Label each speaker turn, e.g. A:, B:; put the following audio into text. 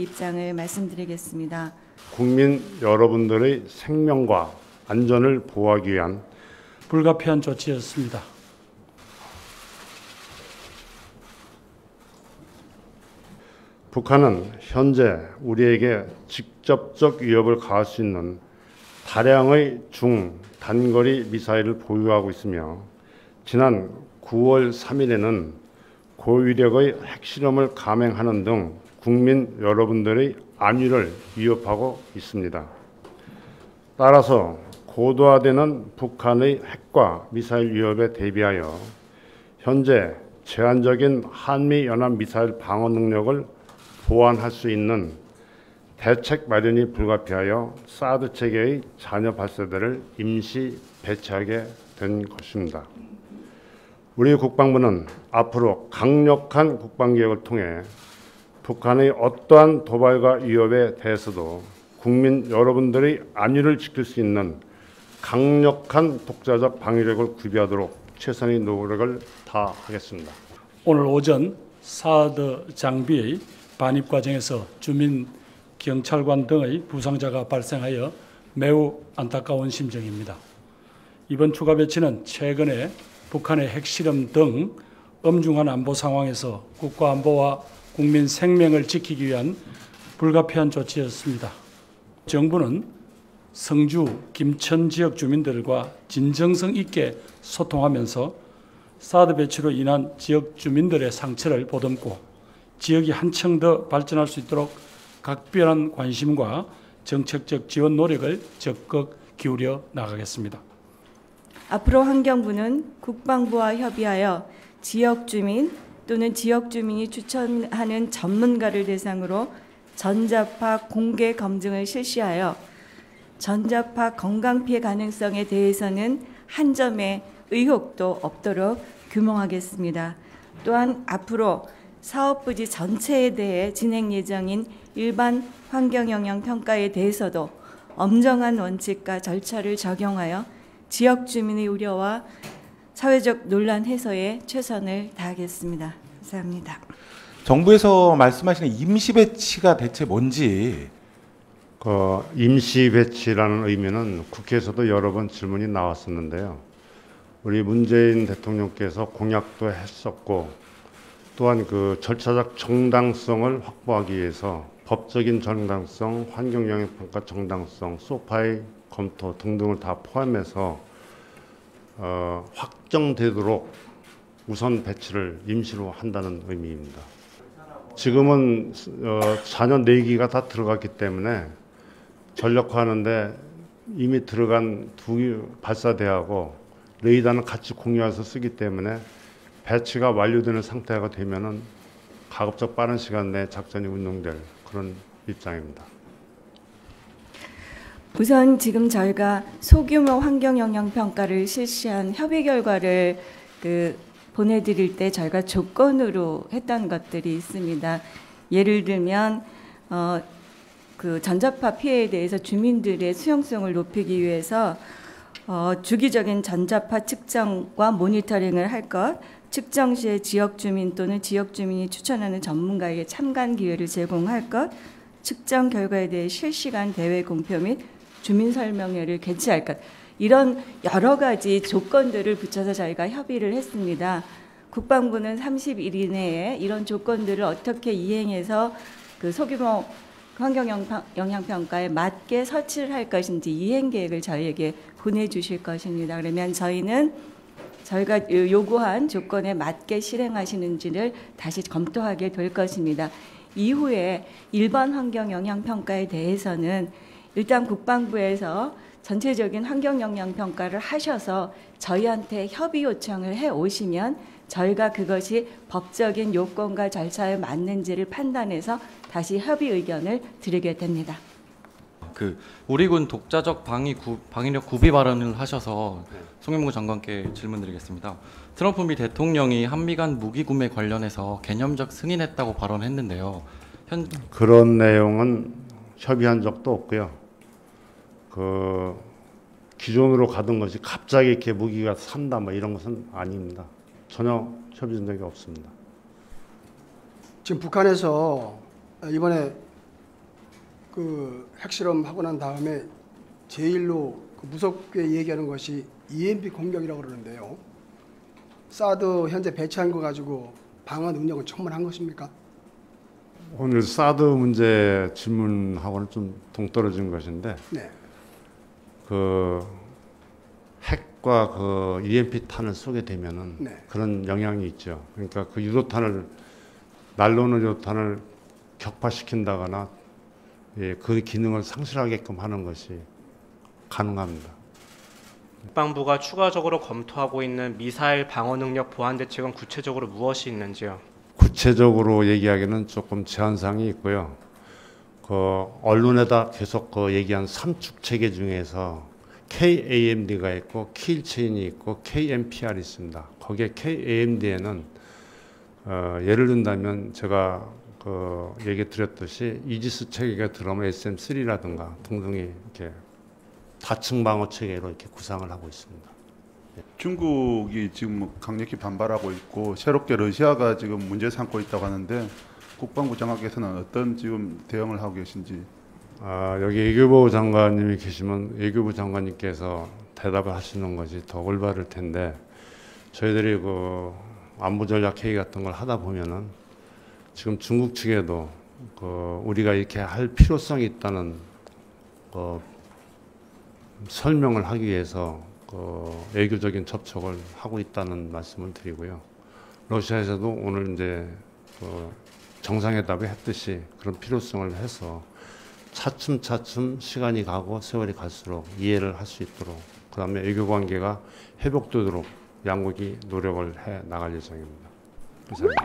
A: 입장을 말씀드리겠습니다.
B: 국민 여러분들의 생명과 안전을 보호하기 위한
C: 불가피한 조치였습니다.
B: 북한은 현재 우리에게 직접적 위협을 가할 수 있는 다량의 중 단거리 미사일을 보유하고 있으며 지난 9월 3일에는 고위력의 핵실험을 감행하는 등 국민 여러분들의 안위를 위협하고 있습니다. 따라서 고도화되는 북한의 핵과 미사일 위협에 대비하여 현재 제한적인 한미 연합 미사일 방어 능력을 보완할 수 있는 대책 마련이 불가피하여 사드 체계의 잔여 발사대를 임시 배치하게 된 것입니다. 우리 국방부는 앞으로 강력한 국방개혁을 통해 북한의 어떠한 도발과 위협에 대해서도 국민 여러분들의 안위를 지킬 수 있는 강력한 독자적 방위력을 구비하도록 최선의 노력을 다하겠습니다.
C: 오늘 오전 사드 장비의 반입 과정에서 주민 경찰관 등의 부상자가 발생하여 매우 안타까운 심정입니다. 이번 추가 배치는 최근에 북한의 핵실험 등 엄중한 안보 상황에서 국가 안보와 국민 생명을 지키기 위한 불가피한 조치였습니다. 정부는 성주, 김천 지역 주민들과 진정성 있게 소통하면서 사드 배치로 인한 지역 주민들의 상처를 보듬고 지역이 한층 더 발전할 수 있도록 각별한 관심과 정책적 지원 노력을 적극 기울여 나가겠습니다.
A: 앞으로 환경부는 국방부와 협의하여 지역 주민 또는 지역 주민이 추천하는 전문가를 대상으로 전자파 공개 검증을 실시하여 전자파 건강 피해 가능성에 대해서는 한 점의 의혹도 없도록 규명하겠습니다. 또한 앞으로 사업 부지 전체에 대해 진행 예정인 일반 환경 영향 평가에 대해서도 엄정한 원칙과 절차를 적용하여 지역 주민의 우려와 사회적 논란 해소에 최선을 다하겠습니다. 감사합니다.
D: 정부에서 말씀하시는 임시 배치가 대체 뭔지
B: 그 임시 배치라는 의미는 국회에서도 여러 번 질문이 나왔었는데요. 우리 문재인 대통령께서 공약도 했었고 또한 그 절차적 정당성을 확보하기 위해서 법적인 정당성, 환경 영향 평가 정당성, 소파의 검토 등등을 다 포함해서 어, 확정되도록 우선 배치를 임시로 한다는 의미입니다. 지금은 어, 자녀 내기가 다 들어갔기 때문에 전력화하는데 이미 들어간 두 발사대하고 레이더는 같이 공유해서 쓰기 때문에 배치가 완료되는 상태가 되면은 가급적 빠른 시간 내에 작전이 운영될 그런 입장입니다.
A: 우선 지금 저희가 소규모 환경 영향 평가를 실시한 협의 결과를 그 보내드릴 때 저희가 조건으로 했던 것들이 있습니다. 예를 들면 어, 그 전자파 피해에 대해서 주민들의 수용성을 높이기 위해서 어, 주기적인 전자파 측정과 모니터링을 할 것, 측정 시에 지역 주민 또는 지역 주민이 추천하는 전문가에게 참관 기회를 제공할 것, 측정 결과에 대해 실시간 대외 공표 및 주민 설명회를 개최할 것. 이런 여러 가지 조건들을 붙여서 저희가 협의를 했습니다. 국방부는 30일 이내에 이런 조건들을 어떻게 이행해서 그 소규모 환경 영향 평가에 맞게 설치를 할 것인지 이행 계획을 저희에게 보내주실 것입니다. 그러면 저희는 저희가 요구한 조건에 맞게 실행하시는지를 다시 검토하게 될 것입니다. 이후에 일반 환경 영향 평가에 대해서는 일단 국방부에서 전체적인 환경 영향 평가를 하셔서 저희한테 협의 요청을 해 오시면 저희가 그것이 법적인 요건과 절차에 맞는지를 판단해서 다시 협의 의견을 드리게 됩니다.
E: 그 우리군 독자적 방위 구, 방위력 구비 발언을 하셔서 송영무 장관께 질문드리겠습니다. 트럼프 미 대통령이 한미 간 무기 구매 관련해서 개념적 승인했다고 발언했는데요. 현
B: 그런 내용은 협의한 적도 없고요. 그 기존으로 가던 것이 갑자기 이렇게 무기가 산다 뭐 이런 것은 아닙니다. 전혀 협의된 적이 없습니다.
F: 지금 북한에서 이번에 그 핵실험 하고 난 다음에 제일로 그 무섭게 얘기하는 것이 EMP 공격이라고 그러는데요. 사드 현재 배치한 거 가지고 방어 능력은 충분한 것입니까?
B: 오늘 사드 문제 질문하고는 좀 동떨어진 것인데
F: 네.
B: 그 핵과 그 EMP 탄을 쏘게 되면은
F: 네.
B: 그런 영향이 있죠. 그러니까 그 유도탄을 날로는 유도탄을 격파시킨다거나 예, 그 기능을 상실하게끔 하는 것이 가능합니다.
G: 국방부가 추가적으로 검토하고 있는 미사일 방어 능력 보완 대책은 구체적으로 무엇이 있는지요?
B: 구체적으로 얘기하기는 조금 제한사항이 있고요. 그 언론에다 계속 그 얘기한 삼축 체계 중에서 KAMD가 있고 킬체인이 있고 KMPR이 있습니다. 거기에 KAMD에는 어, 예를 든다면 제가 그 얘기 드렸듯이 이지스 체계가 들어오면 SM3라든가 등등이 이렇게 다층 방어 체계로 이렇게 구상을 하고 있습니다.
H: 중국이 지금 뭐 강력히 반발하고 있고 새롭게 러시아가 지금 문제 삼고 있다고 하는데 국방부 장관께서는 어떤 지금 대응을 하고 계신지
B: 아, 여기 외교부 장관님이 계시면 외교부 장관님께서 대답을 하시는 것이 더 올바를 텐데 저희들이 그 안보 전략 회의 같은 걸 하다 보면은 지금 중국 측에도 그 우리가 이렇게 할 필요성이 있다는 그 설명을 하기 위해서 그 외교적인 접촉을 하고 있다는 말씀을 드리고요. 러시아에서도 오늘 이제 그 정상회담에 했듯이 그런 필요성을 해서 차츰차츰 시간이 가고 세월이 갈수록 이해를 할 수 있도록 그 다음에 외교 관계가 회복되도록 양국이 노력을 해 나갈 예정입니다. 이상입니다.